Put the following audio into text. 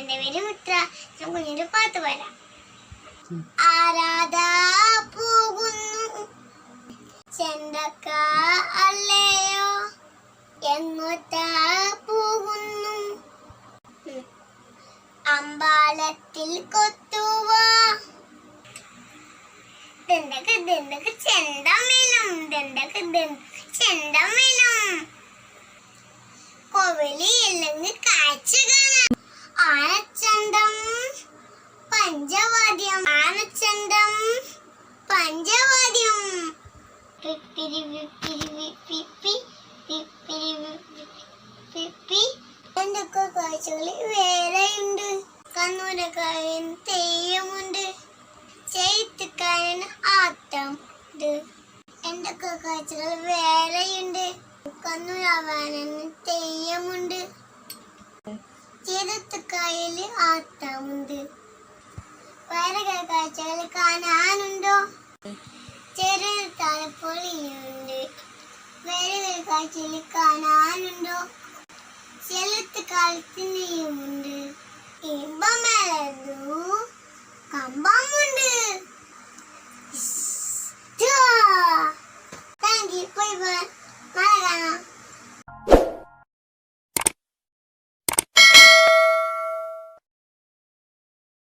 എന്റെ പേര് മിത്ര ഞാൻ കുഞ്ഞിന്റെ പാത്ത് വരാം. ആരാധാ പോകുന്നു? ചെണ്ടക്ക അല്ലയോ? എങ്ങോട്ടാ പോകുന്നു? അമ്പാലത്തിൽ കൊത്തുവാണ്ടക്ക് ദണ്ടക്ക് ദണ്ടക്ക് ചെണ്ടമേലും ദണ്ടക്ക് ദണ്ടക്ക് ചെണ്ടമേലും പിപ്പിരി വിപ്പിരി വിപ്പിപ്പി പിപ്പിരി പിപ്പി എന്തൊക്കെ കാഴ്ചകൾ വേറെയുണ്ട്? കണ്ണൂരക്കാരൻ തെയ്യമുണ്ട്. ചെയ്ത്തുകാരൻ ആട്ടം ഉണ്ട് എന്തൊക്കെ കാഴ്ചകൾ വേറെയുണ്ട്? കണ്ണൂരാവാനന് തെയ്യമുണ്ട്. ചെയ്തത്തുകായൽ ആട്ടമുണ്ട്. വേറെ കാഴ്ചകൾ കാണാനുണ്ടോ? ഇപ്പോൾ ഇനിയുണ്ട് വേറെ കാഴ്ചയിൽ കാണാനുണ്ടോ? ചെലത്ത് കാലത്ത് നെയ്യുമുണ്ട് ഇമ്പമേലു കമ്പമുണ്ട് താങ്ക് യു ബൈ ബൈ മഴ കാണാം.